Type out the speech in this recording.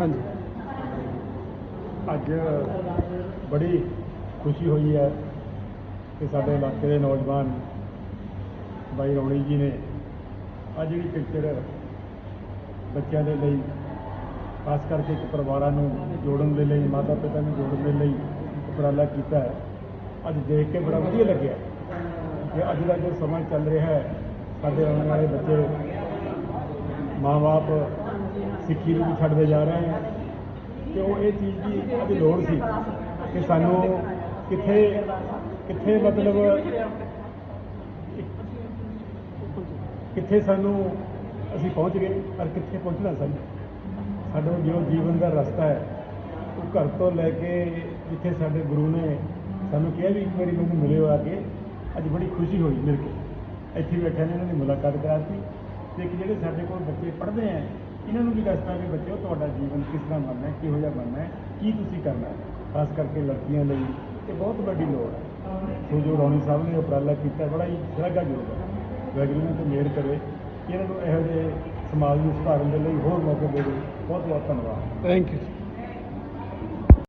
ਹਾਂਜੀ। ਅੱਜ ਬੜੀ ਖੁਸ਼ੀ ਹੋਈ ਹੈ ਕਿ ਸਾਡੇ ਇਲਾਕੇ ਦੇ ਨੌਜਵਾਨ ਬਾਈ ਰੌਣੀ ਜੀ ਨੇ ਅੱਜ ਜਿਹੜੀ ਪਿਕਚਰ ਬੱਚਿਆਂ ਦੇ ਲਈ, ਖਾਸ ਕਰਕੇ ਇੱਕ ਪਰਿਵਾਰਾਂ ਨੂੰ ਜੋੜਨ ਦੇ ਲਈ ਮਾਤਾ ਪਿਤਾ ਨੂੰ ਜੋੜਨ ਦੇ ਲਈ ਉਪਰਾਲਾ ਕੀਤਾ ਹੈ। ਅੱਜ ਦੇਖ ਕੇ ਬੜਾ ਵਧੀਆ ਲੱਗਿਆ ਕਿ ਅੱਜ ਦਾ ਜੋ ਸਮਾਂ ਚੱਲ ਰਿਹਾ ਹੈ, ਸਾਡੇ ਆਉਣ ਵਾਲੇ ਬੱਚੇ ਮਾਂ-ਬਾਪ ਸਿੱਖੀ ਨੂੰ ਛੱਡਦੇ ਜਾ ਰਹੇ ਹੈ ਕਿ ਉਹ ਇਹ ਚੀਜ਼ ਦੀ ਅੱਜ ਲੋੜ ਸੀ ਕਿ ਸਾਨੂੰ ਕਿੱਥੇ ਕਿੱਥੇ ਮਤਲਬ ਕਿੱਥੇ ਸਾਨੂੰ ਅਸੀਂ ਪਹੁੰਚ ਗਏ, ਪਰ ਕਿੱਥੇ ਪਹੁੰਚਣਾ ਸਾਨੂੰ? ਸਾਡਾ ਜੋ ਜੀਵਨ ਦਾ ਰਸਤਾ ਹੈ, ਉਹ ਘਰ ਤੋਂ ਲੈ ਕੇ ਜਿੱਥੇ ਸਾਡੇ ਗੁਰੂ ਨੇ ਸਾਨੂੰ ਕਿਹਾ ਵੀ ਇੱਕ ਵਾਰੀ ਮੈਨੂੰ ਮਿਲਿਓ ਆ ਕੇ, ਅੱਜ ਬੜੀ ਖੁਸ਼ੀ ਹੋਈ ਮਿਲ ਕੇ। ਇੱਥੇ ਬੈਠਿਆਂ ਨੇ ਇਹਨਾਂ ਦੀ ਮੁਲਾਕਾਤ ਕਰਾਤੀ। ਤੇ ਕਿ ਜਿਹੜੇ ਸਾਡੇ ਕੋਲ ਬੱਚੇ ਪੜ੍ਹਦੇ ਆ, ਇਹਨਾਂ ਨੂੰ ਵੀ ਦੱਸਣਾ ਵੀ ਬੱਚਿਓ, ਤੁਹਾਡਾ ਜੀਵਨ ਕਿਸ ਤਰ੍ਹਾਂ ਬਣਨਾ ਹੈ, ਕਿਹੋ ਜਿਹਾ ਬਣਨਾ ਹੈ, ਕੀ ਤੁਸੀਂ ਕਰਨਾ ਹੈ। ਖਾਸ ਕਰਕੇ ਲੜਕੀਆਂ ਲਈ ਇਹ ਬਹੁਤ ਵੱਡੀ ਲੋੜ ਹੈ। ਸੋ ਜੋ ਰੌਣੀ ਸਾਹਿਬ ਨੇ ਉਪਰਾਲਾ ਕੀਤਾ, ਬੜਾ ਹੀ ਸ਼ਲਾਘਾਯੋਗ ਹੈ। ਵਾਹਿਗੁਰੂ ਨੇ ਤੇ ਮਿਹਰ ਕਰੇ ਇਹਨਾਂ ਨੂੰ ਇਹੋ ਜਿਹੇ ਸਮਾਜ ਨੂੰ ਸੁਧਾਰਨ ਦੇ ਲਈ ਹੋਰ ਮੌਕੇ ਦੇਵੇ ਬਹੁਤ ਬਹੁਤ ਧੰਨਵਾਦ। Thank you